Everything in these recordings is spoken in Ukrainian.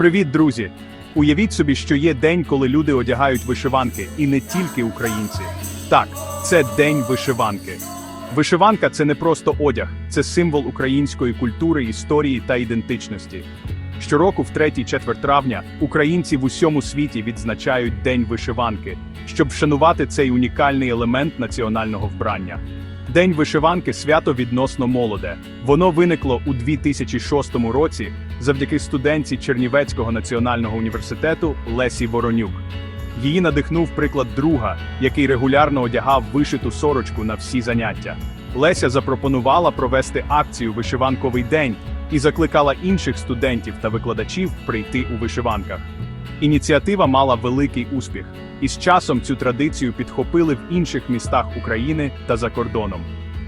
Привіт, друзі! Уявіть собі, що є день, коли люди одягають вишиванки, і не тільки українці. Так, це день вишиванки. Вишиванка це не просто одяг, це символ української культури, історії та ідентичності. Щороку, в 3-4 травня, українці в усьому світі відзначають День вишиванки, щоб вшанувати цей унікальний елемент національного вбрання. День вишиванки свято відносно молоде. Воно виникло у 2006 році завдяки студентці Чернівецького національного університету Лесі Воронюк. Її надихнув приклад друга, який регулярно одягав вишиту сорочку на всі заняття. Леся запропонувала провести акцію Вишиванковий день і закликала інших студентів та викладачів прийти у вишиванках. Ініціатива мала великий успіх, і з часом цю традицію підхопили в інших містах України та за кордоном.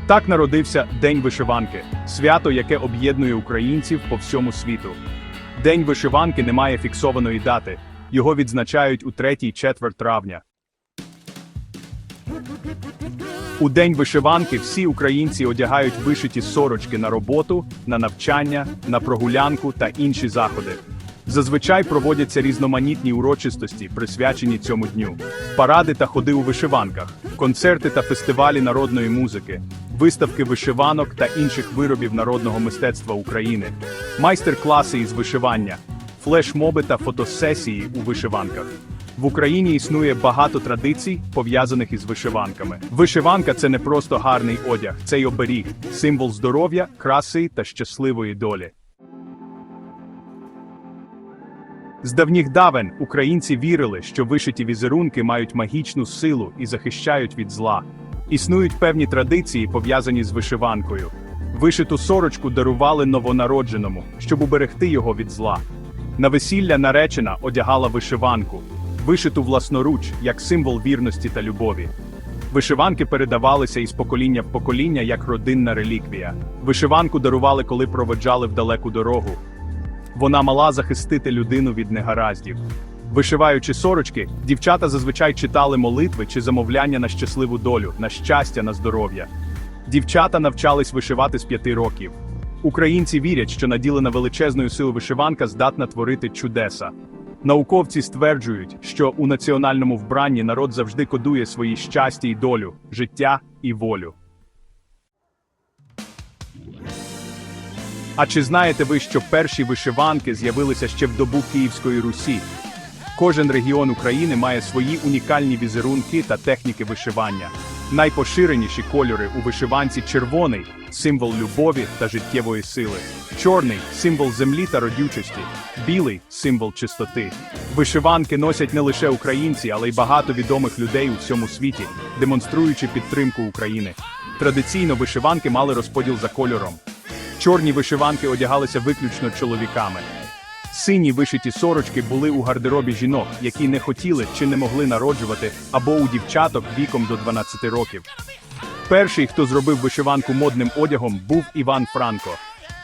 Так народився День вишиванки, свято, яке об'єднує українців по всьому світу. День вишиванки не має фіксованої дати, його відзначають у 3-4 травня. У день вишиванки всі українці одягають вишиті сорочки на роботу, на навчання, на прогулянку та інші заходи. Зазвичай проводяться різноманітні урочистості, присвячені цьому дню, паради та ходи у вишиванках, концерти та фестивалі народної музики, виставки вишиванок та інших виробів народного мистецтва України, майстер-класи із вишивання, флешмоби та фотосесії у вишиванках. В Україні існує багато традицій, пов'язаних із вишиванками. Вишиванка це не просто гарний одяг, це й оберіг, символ здоров'я, краси та щасливої долі. З давніх давен українці вірили, що вишиті візерунки мають магічну силу і захищають від зла. Існують певні традиції, пов'язані з вишиванкою. Вишиту сорочку дарували новонародженому, щоб уберегти його від зла. На весілля наречена одягала вишиванку, вишиту власноруч як символ вірності та любові. Вишиванки передавалися із покоління в покоління як родинна реліквія. Вишиванку дарували, коли проведжали в далеку дорогу. Вона мала захистити людину від негараздів. Вишиваючи сорочки, дівчата зазвичай читали молитви чи замовляння на щасливу долю, на щастя, на здоров'я. Дівчата навчались вишивати з п'яти років. Українці вірять, що наділена величезною силою вишиванка здатна творити чудеса. Науковці стверджують, що у національному вбранні народ завжди кодує свої щастя і долю, життя і волю. А чи знаєте ви, що перші вишиванки з'явилися ще в добу Київської Русі? Кожен регіон України має свої унікальні візерунки та техніки вишивання. Найпоширеніші кольори у вишиванці червоний символ любові та життєвої сили, чорний символ землі та родючості, білий символ чистоти. Вишиванки носять не лише українці, але й багато відомих людей у всьому світі, демонструючи підтримку України. Традиційно вишиванки мали розподіл за кольором. Чорні вишиванки одягалися виключно чоловіками. Сині вишиті сорочки були у гардеробі жінок, які не хотіли чи не могли народжувати, або у дівчаток віком до 12 років. Перший, хто зробив вишиванку модним одягом, був Іван Франко.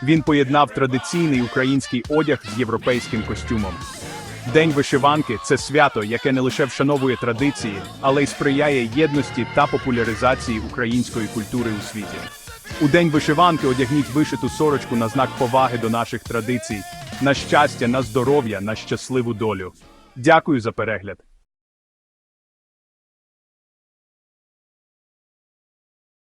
Він поєднав традиційний український одяг з європейським костюмом. День вишиванки це свято, яке не лише вшановує традиції, але й сприяє єдності та популяризації української культури у світі. У день вишиванки одягніть вишиту сорочку на знак поваги до наших традицій, на щастя, на здоров'я, на щасливу долю. Дякую за перегляд.